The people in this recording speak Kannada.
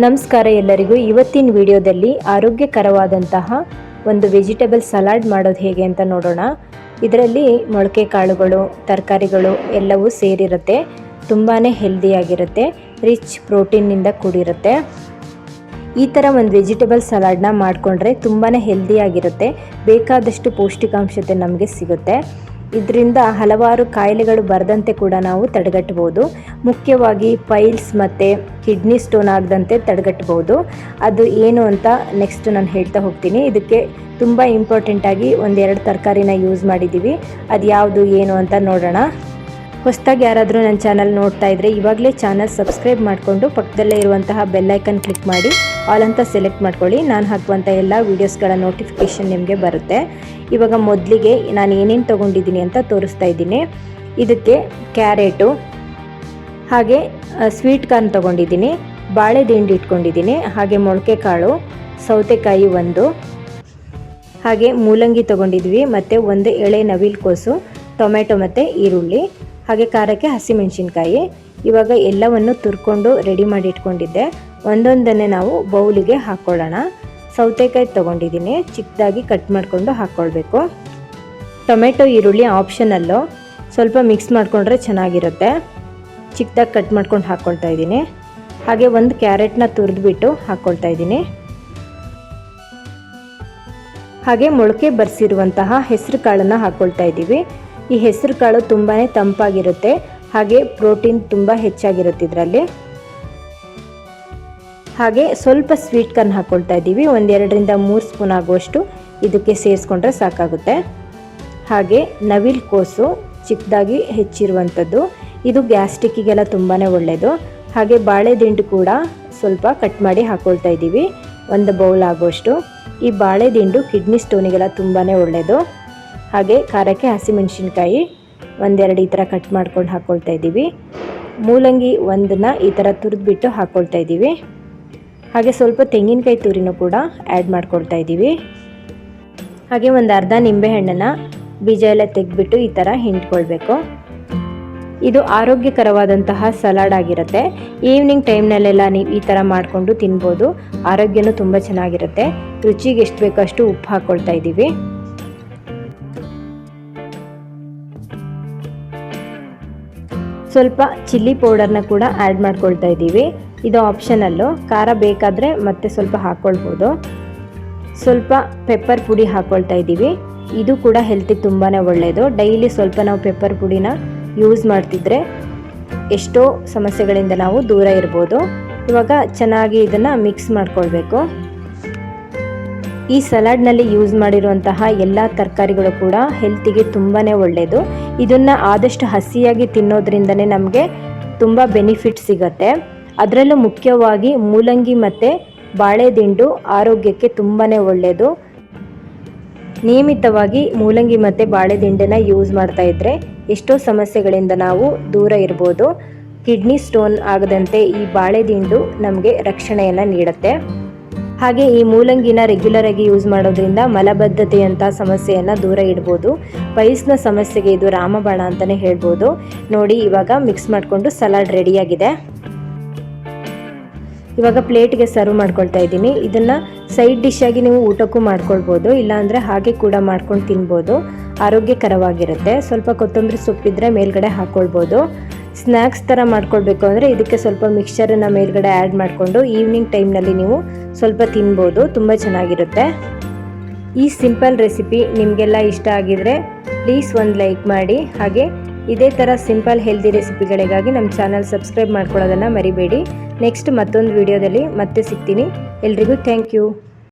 ನಮಸ್ಕಾರ ಎಲ್ಲರಿಗೂ. ಇವತ್ತಿನ ವಿಡಿಯೋದಲ್ಲಿ ಆರೋಗ್ಯಕರವಾದಂತಹ ಒಂದು ವೆಜಿಟೇಬಲ್ ಸಲಾಡ್ ಮಾಡೋದು ಹೇಗೆ ಅಂತ ನೋಡೋಣ. ಇದರಲ್ಲಿ ಮೊಳಕೆ ಕಾಳುಗಳು, ತರಕಾರಿಗಳು ಎಲ್ಲವೂ ಸೇರಿರುತ್ತೆ. ತುಂಬಾ ಹೆಲ್ದಿಯಾಗಿರುತ್ತೆ ರಿಚ್ ಪ್ರೋಟೀನ್ನಿಂದ ಕೂಡಿರುತ್ತೆ. ಈ ಥರ ಒಂದು ವೆಜಿಟೇಬಲ್ ಸಲಾಡ್ನ ಮಾಡಿಕೊಂಡ್ರೆ ತುಂಬಾ ಹೆಲ್ದಿಯಾಗಿರುತ್ತೆ ಬೇಕಾದಷ್ಟು ಪೌಷ್ಟಿಕಾಂಶತೆ ನಮಗೆ ಸಿಗುತ್ತೆ. ಇದರಿಂದ ಹಲವಾರು ಕಾಯಿಲೆಗಳು ಬರದಂತೆ ಕೂಡ ನಾವು ತಡೆಗಟ್ಟಬಹುದು. ಮುಖ್ಯವಾಗಿ ಪೈಲ್ಸ್ ಮತ್ತು ಕಿಡ್ನಿ ಸ್ಟೋನ್ ಆಗದಂತೆ ತಡೆಗಟ್ಟಬಹುದು. ಅದು ಏನು ಅಂತ ನೆಕ್ಸ್ಟ್ ನಾನು ಹೇಳ್ತಾ ಹೋಗ್ತೀನಿ. ಇದಕ್ಕೆ ತುಂಬ ಇಂಪಾರ್ಟೆಂಟಾಗಿ ಒಂದೆರಡು ತರಕಾರಿನ ಯೂಸ್ ಮಾಡಿದ್ದೀವಿ ಅದು ಯಾವುದು, ಏನು ಅಂತ ನೋಡೋಣ. ಹೊಸದಾಗಿ ಯಾರಾದರೂ ನನ್ನ ಚಾನಲ್ ನೋಡ್ತಾ ಇದ್ದರೆ ಇವಾಗಲೇ ಚಾನಲ್ ಸಬ್ಸ್ಕ್ರೈಬ್ ಮಾಡಿಕೊಂಡು ಪಕ್ಕದಲ್ಲೇ ಇರುವಂತಹ ಬೆಲ್ಲೈಕನ್ ಕ್ಲಿಕ್ ಮಾಡಿ ಆಲ್ ಅಂತ ಸೆಲೆಕ್ಟ್ ಮಾಡ್ಕೊಳ್ಳಿ. ನಾನು ಹಾಕುವಂಥ ಎಲ್ಲ ವೀಡಿಯೋಸ್ಗಳ ನೋಟಿಫಿಕೇಷನ್ ನಿಮಗೆ ಬರುತ್ತೆ. ಇವಾಗ ಮೊದಲಿಗೆ ನಾನು ಏನೇನು ತೊಗೊಂಡಿದ್ದೀನಿ ಅಂತ ತೋರಿಸ್ತಾ ಇದ್ದೀನಿ. ಇದಕ್ಕೆ ಕ್ಯಾರೆಟು, ಹಾಗೆ ಸ್ವೀಟ್ ಕಾರ್ನ್ ತೊಗೊಂಡಿದ್ದೀನಿ. ಬಾಳೆ ದಿಂಡು ಇಟ್ಕೊಂಡಿದ್ದೀನಿ, ಹಾಗೆ ಮೊಳಕೆ ಕಾಳು ಸೌತೆಕಾಯಿ ಒಂದು, ಹಾಗೆ ಮೂಲಂಗಿ ತೊಗೊಂಡಿದ್ವಿ, ಮತ್ತು ಒಂದು ಎಳೆ ನವಿಲು ಕೋಸು, ಟೊಮೆಟೊ ಮತ್ತು ಈರುಳ್ಳಿ, ಹಾಗೆ ಖಾರಕ್ಕೆ ಹಸಿಮೆಣಸಿನ್ಕಾಯಿ. ಇವಾಗ ಎಲ್ಲವನ್ನು ತುರ್ಕೊಂಡು ರೆಡಿ ಮಾಡಿ ಇಟ್ಕೊಂಡಿದ್ದೆ. ಒಂದೊಂದನ್ನೇ ನಾವು ಬೌಲಿಗೆ ಹಾಕ್ಕೊಳ್ಳೋಣ. ಸೌತೆಕಾಯಿ ತೊಗೊಂಡಿದ್ದೀನಿ. ಚಿಕ್ಕದಾಗಿ ಕಟ್ ಮಾಡಿಕೊಂಡು ಹಾಕ್ಕೊಳ್ಬೇಕು ಟೊಮೆಟೊ, ಈರುಳ್ಳಿ ಆಪ್ಷನಲ್ಲು ಸ್ವಲ್ಪ ಮಿಕ್ಸ್ ಮಾಡಿಕೊಂಡ್ರೆ ಚೆನ್ನಾಗಿರುತ್ತೆ. ಚಿಕ್ಕದಾಗಿ ಕಟ್ ಮಾಡ್ಕೊಂಡು ಹಾಕ್ಕೊಳ್ತಾ ಇದ್ದೀನಿ. ಹಾಗೆ ಒಂದು ಕ್ಯಾರೆಟ್ನ ತುರಿದ್ಬಿಟ್ಟು ಹಾಕ್ಕೊಳ್ತಾ ಇದ್ದೀನಿ. ಹಾಗೆ ಮೊಳಕೆ ಬರೆಸಿರುವಂತಹ ಹೆಸರು ಕಾಳನ್ನು ಹಾಕ್ಕೊಳ್ತಾ ಇದ್ದೀವಿ. ಈ ಹೆಸರು ಕಾಳು ತುಂಬಾ ತಂಪಾಗಿರುತ್ತೆ. ಹಾಗೆ ಪ್ರೋಟೀನ್ ತುಂಬ ಹೆಚ್ಚಾಗಿರುತ್ತೆ ಇದರಲ್ಲಿ. ಹಾಗೆ ಸ್ವಲ್ಪ ಸ್ವೀಟ್ ಕಾರ್ನ್ ಹಾಕ್ಕೊಳ್ತಾ ಇದ್ದೀವಿ. ಒಂದೆರಡರಿಂದ ಮೂರು ಸ್ಪೂನ್ ಆಗುವಷ್ಟು ಇದಕ್ಕೆ ಸೇರಿಸ್ಕೊಂಡ್ರೆ ಸಾಕಾಗುತ್ತೆ. ಹಾಗೆ ನವಿಲ್ ಕೋಸು ಚಿಕ್ಕದಾಗಿ ಹೆಚ್ಚಿರುವಂಥದ್ದು. ಇದು ಗ್ಯಾಸ್ಟಿಕ್ಕಿಗೆಲ್ಲ ತುಂಬಾ ಒಳ್ಳೆಯದು ಹಾಗೆ ಬಾಳೆದಿಂಡು ಕೂಡ ಸ್ವಲ್ಪ ಕಟ್ ಮಾಡಿ ಹಾಕ್ಕೊಳ್ತಾ ಇದ್ದೀವಿ. ಒಂದು ಬೌಲ್ ಆಗುವಷ್ಟು. ಈ ಬಾಳೆದಿಂಡು ಕಿಡ್ನಿ ಸ್ಟೋನಿಗೆಲ್ಲ ತುಂಬಾ ಒಳ್ಳೆಯದು ಹಾಗೆ ಖಾರಕ್ಕೆ ಹಸಿಮೆಣಸಿನ್ಕಾಯಿ ಒಂದೆರಡು ಈ ಥರ ಕಟ್ ಮಾಡ್ಕೊಂಡು ಹಾಕ್ಕೊಳ್ತಾ ಇದ್ದೀವಿ. ಮೂಲಂಗಿ ಒಂದನ್ನ ಈ ಥರ ತುರಿದ್ಬಿಟ್ಟು ಹಾಕ್ಕೊಳ್ತಾ ಇದ್ದೀವಿ. ಹಾಗೆ ಸ್ವಲ್ಪ ತೆಂಗಿನಕಾಯಿ ತುರಿನೂ ಕೂಡ ಆ್ಯಡ್ ಮಾಡ್ಕೊಳ್ತಾ ಇದ್ದೀವಿ. ಹಾಗೆ ಒಂದು ಅರ್ಧ ನಿಂಬೆಹಣ್ಣನ್ನು ಬೀಜ ಎಲ್ಲ ತೆಗೆದ್ಬಿಟ್ಟು ಈ ಥರ ಹಿಂಡ್ಕೊಳ್ಬೇಕು. ಇದು ಆರೋಗ್ಯಕರವಾದಂತಹ ಸಲಾಡ್ ಆಗಿರುತ್ತೆ. ಈವ್ನಿಂಗ್ ಟೈಮ್ನಲ್ಲೆಲ್ಲ ನೀವು ಈ ಥರ ಮಾಡಿಕೊಂಡು ತಿನ್ಬೋದು. ಆರೋಗ್ಯನೂ ತುಂಬ ಚೆನ್ನಾಗಿರುತ್ತೆ. ರುಚಿಗೆ ಎಷ್ಟು ಬೇಕೋ ಅಷ್ಟು ಉಪ್ಪು ಹಾಕ್ಕೊಳ್ತಾ ಇದ್ದೀವಿ. ಸ್ವಲ್ಪ ಚಿಲ್ಲಿ ಪೌಡರ್ನ ಕೂಡ ಆ್ಯಡ್ ಮಾಡ್ಕೊಳ್ತಾ ಇದ್ದೀವಿ. ಇದು ಆಪ್ಷನಲ್ಲು ಖಾರ ಬೇಕಾದರೆ ಮತ್ತೆ ಸ್ವಲ್ಪ ಹಾಕ್ಕೊಳ್ಬೋದು ಸ್ವಲ್ಪ ಪೆಪ್ಪರ್ ಪುಡಿ ಹಾಕ್ಕೊಳ್ತಾ ಇದ್ದೀವಿ. ಇದು ಕೂಡ ಹೆಲ್ತಿಗೆ ತುಂಬಾ ಒಳ್ಳೆಯದು ಡೈಲಿ ಸ್ವಲ್ಪ ನಾವು ಪೆಪ್ಪರ್ ಪುಡಿನ ಯೂಸ್ ಮಾಡ್ತಿದ್ರೆ ಎಷ್ಟೋ ಸಮಸ್ಯೆಗಳಿಂದ ನಾವು ದೂರ ಇರ್ಬೋದು. ಇವಾಗ ಚೆನ್ನಾಗಿ ಇದನ್ನು ಮಿಕ್ಸ್ ಮಾಡ್ಕೊಳ್ಬೇಕು. ಈ ಸಲಾಡ್ನಲ್ಲಿ ಯೂಸ್ ಮಾಡಿರುವಂತಹ ಎಲ್ಲ ತರಕಾರಿಗಳು ಕೂಡ ಹೆಲ್ತಿಗೆ ತುಂಬಾ ಒಳ್ಳೆಯದು ಇದನ್ನು ಆದಷ್ಟು ಹಸಿಯಾಗಿ ತಿನ್ನೋದ್ರಿಂದನೇ ನಮಗೆ ತುಂಬ ಬೆನಿಫಿಟ್ ಸಿಗತ್ತೆ. ಅದರಲ್ಲೂ ಮುಖ್ಯವಾಗಿ ಮೂಲಂಗಿ ಮತ್ತು ಬಾಳೆದಿಂಡು ಆರೋಗ್ಯಕ್ಕೆ ತುಂಬಾ ಒಳ್ಳೆಯದು ನಿಯಮಿತವಾಗಿ ಮೂಲಂಗಿ ಮತ್ತು ಬಾಳೆದಿಂಡನ್ನ ಯೂಸ್ ಮಾಡ್ತಾ ಇದ್ದರೆ ಎಷ್ಟೋ ಸಮಸ್ಯೆಗಳಿಂದ ನಾವು ದೂರ ಇರ್ಬೋದು. ಕಿಡ್ನಿ ಸ್ಟೋನ್ ಆಗದಂತೆ ಈ ಬಾಳೆದಿಂಡು ನಮಗೆ ರಕ್ಷಣೆಯನ್ನು ನೀಡುತ್ತೆ. ಹಾಗೆ ಈ ಮೂಲಂಗಿನ ರೆಗ್ಯುಲರ್ ಆಗಿ ಯೂಸ್ ಮಾಡೋದ್ರಿಂದ ಮಲಬದ್ಧತೆಯಂಥ ಸಮಸ್ಯೆಯನ್ನು ದೂರ ಇಡ್ಬೋದು. ಪೈಲ್ಸ್ನ ಸಮಸ್ಯೆಗೆ ಇದು ರಾಮಬಾಣ ಅಂತಲೇ ಹೇಳ್ಬೋದು. ನೋಡಿ ಇವಾಗ ಮಿಕ್ಸ್ ಮಾಡಿಕೊಂಡು ಸಲಾಡ್ ರೆಡಿಯಾಗಿದೆ ಇವಾಗ ಪ್ಲೇಟ್ಗೆ ಸರ್ವ್ ಮಾಡ್ಕೊಳ್ತಾ ಇದ್ದೀನಿ. ಇದನ್ನು ಸೈಡ್ ಡಿಶ್ ಆಗಿ ನೀವು ಊಟಕ್ಕೂ ಮಾಡ್ಕೊಳ್ಬೋದು, ಇಲ್ಲಾಂದರೆ ಹಾಗೆ ಕೂಡ ಮಾಡ್ಕೊಂಡು ತಿನ್ಬೋದು. ಆರೋಗ್ಯಕರವಾಗಿರುತ್ತೆ. ಸ್ವಲ್ಪ ಕೊತ್ತಂಬರಿ ಸೊಪ್ಪಿದ್ರೆ ಮೇಲ್ಗಡೆ ಹಾಕ್ಕೊಳ್ಬೋದು ಸ್ನ್ಯಾಕ್ಸ್ ಥರ ಮಾಡ್ಕೊಳ್ಬೇಕು ಅಂದರೆ ಇದಕ್ಕೆ ಸ್ವಲ್ಪ ಮಿಕ್ಸ್ಚರನ್ನು ಮೇಲ್ಗಡೆ ಆ್ಯಡ್ ಮಾಡಿಕೊಂಡು ಈವ್ನಿಂಗ್ ಟೈಮ್ನಲ್ಲಿ ನೀವು ಸ್ವಲ್ಪ ತಿನ್ಬೋದು. ತುಂಬ ಚೆನ್ನಾಗಿರುತ್ತೆ. ಈ ಸಿಂಪಲ್ ರೆಸಿಪಿ ನಿಮಗೆಲ್ಲ ಇಷ್ಟ ಆಗಿದರೆ ಪ್ಲೀಸ್ ಒಂದು ಲೈಕ್ ಮಾಡಿ. ಹಾಗೆ ಇದೇ ಥರ ಸಿಂಪಲ್ ಹೆಲ್ದಿ ರೆಸಿಪಿಗಳಿಗಾಗಿ ನಮ್ಮ ಚಾನಲ್ ಸಬ್ಸ್ಕ್ರೈಬ್ ಮಾಡ್ಕೊಳ್ಳೋದನ್ನು ಮರಿಬೇಡಿ. ನೆಕ್ಸ್ಟ್ ಮತ್ತೊಂದು ವಿಡಿಯೋದಲ್ಲಿ ಮತ್ತೆ ಸಿಗ್ತೀನಿ. ಎಲ್ರಿಗೂ ಥ್ಯಾಂಕ್ ಯು.